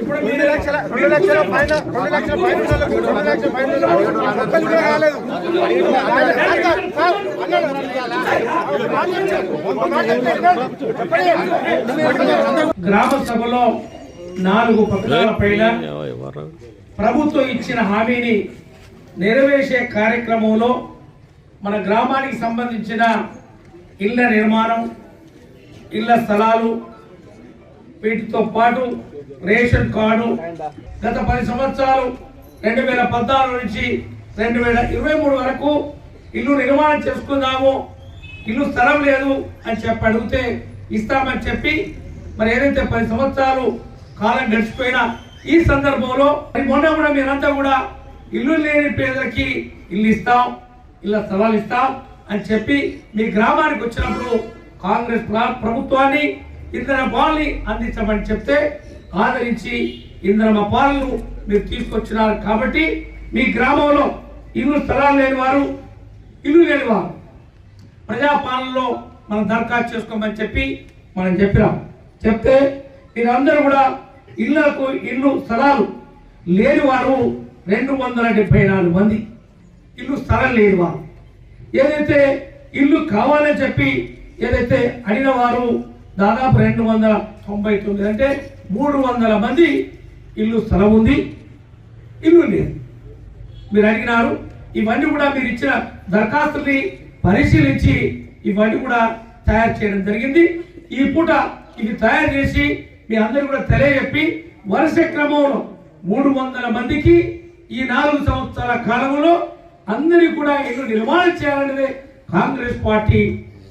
ఇప్పుడు రెండు లక్షల రెండు లక్షల పైన రెండు లక్షల పైన రెండు లక్షల పైన ఒక్కరు కూడా రాలేదు. గ్రామ సభలో నాలుగు పథకాల పైన ప్రభుత్వం ఇచ్చిన హామీని నెరవేర్చే కార్యక్రమంలో మన గ్రామానికి సంబంధించిన ఇళ్ళ నిర్మాణం ఇళ్ళ స్థలాలు వీటితో పాటు రేషన్ కార్డు గత పది సంవత్సరాలు రెండు వేల పద్నాలుగు నుంచి రెండు వేల ఇరవై మూడు వరకు ఇల్లు నిర్మాణం చేసుకుందాము ఇల్లు స్థలం లేదు అని చెప్పి అడిగితే ఇస్తామని చెప్పి మరి ఏదైతే పది సంవత్సరాలు కాలం గడిచిపోయినా ఈ సందర్భంలో మరి మొన్న కూడా మీరంతా కూడా ఇల్లు లేని పేదలకి ఇల్లు ఇస్తాం ఇళ్ళ స్థలాలు ఇస్తాం అని చెప్పి మీ గ్రామానికి వచ్చినప్పుడు కాంగ్రెస్ ప్రభుత్వాన్ని ఇతర బాల్ని అందించమని చెప్తే ఆదరించి ఇంద్రమ పాలను మీరు తీసుకొచ్చినారు కాబట్టి మీ గ్రామంలో ఇల్లు స్థలాలు లేని వారు ఇల్లు లేని వారు ప్రజాపాలనలో మనం దరఖాస్తు చేసుకోమని చెప్పి మనం చెప్పినాం. చెప్తే మీరందరూ కూడా ఇళ్ళకు ఇల్లు స్థలాలు లేని వారు రెండు వందల డెబ్బై నాలుగు మంది. ఇల్లు స్థలం లేని వారు ఏదైతే ఇల్లు కావాలని చెప్పి ఏదైతే అడిగిన వారు దాదాపు రెండు వందల తొంభై తొమ్మిది అంటే మూడు వందల మంది ఇల్లు స్థలం ఉంది. ఇల్లు లేదు. మీరు అడిగినారు ఇవన్నీ కూడా మీరు ఇచ్చిన దరఖాస్తుని పరిశీలించి ఇవన్నీ కూడా తయారు చేయడం జరిగింది. ఈ పూట ఇవి తయారు చేసి మీ అందరూ కూడా తెలియజెప్పి వరుస క్రమంలో మూడు వందల మందికి ఈ నాలుగు సంవత్సరాల కాలంలో అందరికీ కూడా ఇల్లు నిర్మాణం చేయాలనేదే కాంగ్రెస్ పార్టీ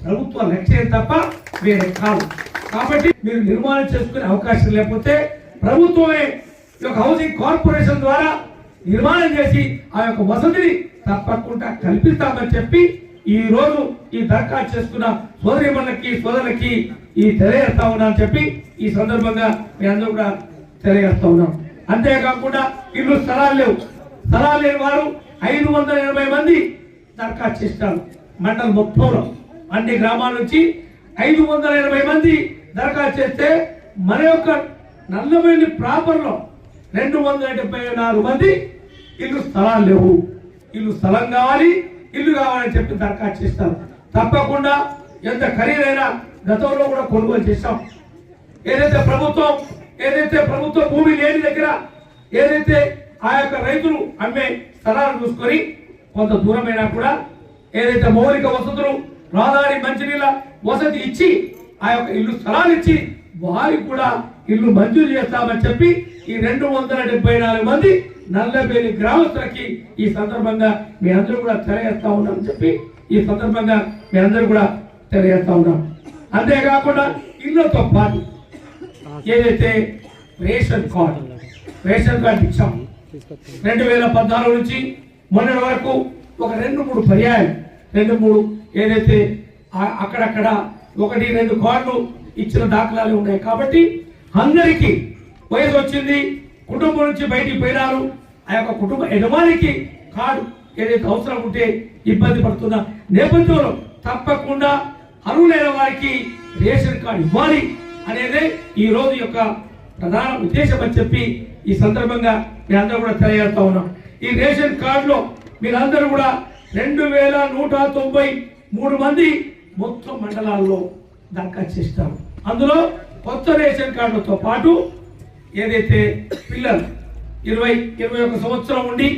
ప్రభుత్వ లక్ష్యం తప్ప వేరే కాదు. కాబట్టి మీరు నిర్మాణం చేసుకునే అవకాశం లేకపోతే ప్రభుత్వమే ఈ యొక్క హౌసింగ్ కార్పొరేషన్ ద్వారా నిర్మాణం చేసి ఆ యొక్క వసతిని తప్పకుండా కల్పిస్తామని చెప్పి ఈ రోజు ఈ దరఖాస్తు చేసుకున్న సోదరిమణులకి సోదరులకి ఈ తెలియజేస్తా ఉన్నా అని చెప్పి ఈ సందర్భంగా మీ అందరూ కూడా తెలియజేస్తా ఉన్నాం. అంతేకాకుండా ఇల్లు స్థలాలు లేవు. స్థలాలు లేని వారు ఐదు వందల ఎనభై మంది దరఖాస్తు చేస్తారు. మండలం మొత్తంలో. అన్ని గ్రామాల నుంచి ఐదు వందల ఎనభై మంది దరఖాస్తు చేస్తే మన యొక్క నల్లవెల్లి ప్రాపర్లో రెండు వందల డెబ్బై నాలుగు మంది ఇల్లు స్థలాలు లేవు. ఇల్లు స్థలం కావాలి ఇల్లు కావాలని చెప్పి దరఖాస్తు చేస్తారు. తప్పకుండా ఎంత ఖరీదైనా గతంలో కూడా కొనుగోలు చేశాం. ఏదైతే ప్రభుత్వం ఏదైతే ప్రభుత్వ భూమి లేని దగ్గర ఏదైతే ఆ యొక్క రైతులు అమ్మే స్థలాలు చూసుకొని కొంత దూరమైనా కూడా ఏదైతే మౌలిక వసతులు రహదారి మంచినీళ్ళ వసతి ఇచ్చి ఆ యొక్క ఇల్లు స్థలాలు ఇచ్చి వారికి కూడా ఇల్లు మంజూరు చేస్తామని చెప్పి ఈ రెండు వందల డెబ్బై నాలుగు మంది నల్లబేలి గ్రామస్తులకి ఈ సందర్భంగా మీ అందరూ కూడా తెలియజేస్తా ఉన్నామని చెప్పి ఈ సందర్భంగా మీ అందరూ కూడా తెలియజేస్తా ఉన్నాం. అంతేకాకుండా ఇళ్ళతో పాటు ఏదైతే రేషన్ కార్డు రేషన్ కార్డు ఇచ్చాం. రెండు వేల పద్నాలుగు నుంచి మొన్నటి వరకు ఒక రెండు మూడు పర్యాయం రెండు మూడు ఏదైతే అక్కడక్కడ ఒకటి రెండు కార్డులు ఇచ్చిన దాఖలాలు ఉన్నాయి. కాబట్టి అందరికీ వయసు వచ్చింది కుటుంబం నుంచి బయటికి పోయినారు. ఆ యొక్క కుటుంబ యజమానికి కార్డు ఏదైతే అవసరం ఉంటే ఇబ్బంది పడుతున్న నేపథ్యంలో తప్పకుండా అర్హులైన వారికి రేషన్ కార్డు ఇవ్వాలి అనేదే ఈ రోజు యొక్క ప్రధాన ఉద్దేశం అని చెప్పి ఈ సందర్భంగా మీ అందరూ కూడా తెలియజేస్తా ఉన్నాం. ఈ రేషన్ కార్డులో మీరందరూ కూడా రెండు వేల నూట తొంభై మూడు మంది మొత్తం మండలాల్లో దరఖాస్తు చేస్తారు. అందులో కొత్త రేషన్ కార్డులతో పాటు ఏదైతే పిల్లలు ఇరవై ఇరవై ఒక సంవత్సరం ఉండి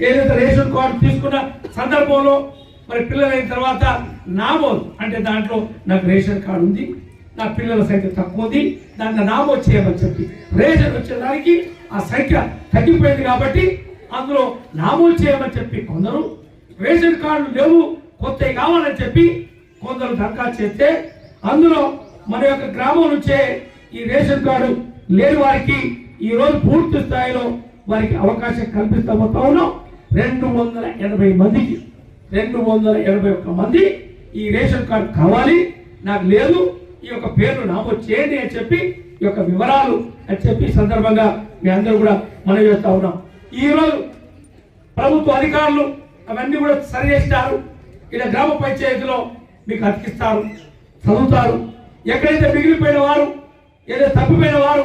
ఏదైతే రేషన్ కార్డు తీసుకున్న సందర్భంలో మరి పిల్లలైన తర్వాత నామోదు అంటే దాంట్లో నాకు రేషన్ కార్డు ఉంది నా పిల్లల సంఖ్య తక్కువ ఉంది దాన్ని నామోదు చేయమని చెప్పి రేషన్ వచ్చేదానికి ఆ సంఖ్య తగ్గిపోయింది కాబట్టి అందులో నామోదు చేయమని చెప్పి కొందరు రేషన్ కార్డు లేవు కొత్తవి కావాలని చెప్పి కొందరు దరఖాస్తు చేస్తే అందులో మన యొక్క గ్రామం నుంచే ఈ రేషన్ కార్డు లేని వారికి ఈ రోజు పూర్తి స్థాయిలో వారికి అవకాశం కల్పిస్తామవుతా ఉన్నాం. రెండు వందల ఎనభై మందికి రెండు వందల ఎనభై ఒక్క మంది ఈ రేషన్ కార్డు కావాలి. నాకు లేదు ఈ యొక్క పేర్లు నామోదు చేయండి అని చెప్పి ఈ యొక్క వివరాలు అని చెప్పి సందర్భంగా మీ అందరూ కూడా మనం చేస్తా ఉన్నాం. ఈ రోజు ప్రభుత్వ అధికారులు అవన్నీ కూడా సరి చేస్తారు ఇలా గ్రామ పంచాయతీలో మీకు అతికిస్తారు చదువుతారు. ఎక్కడైతే మిగిలిపోయిన వారు ఏదైతే తప్పిపోయిన వారు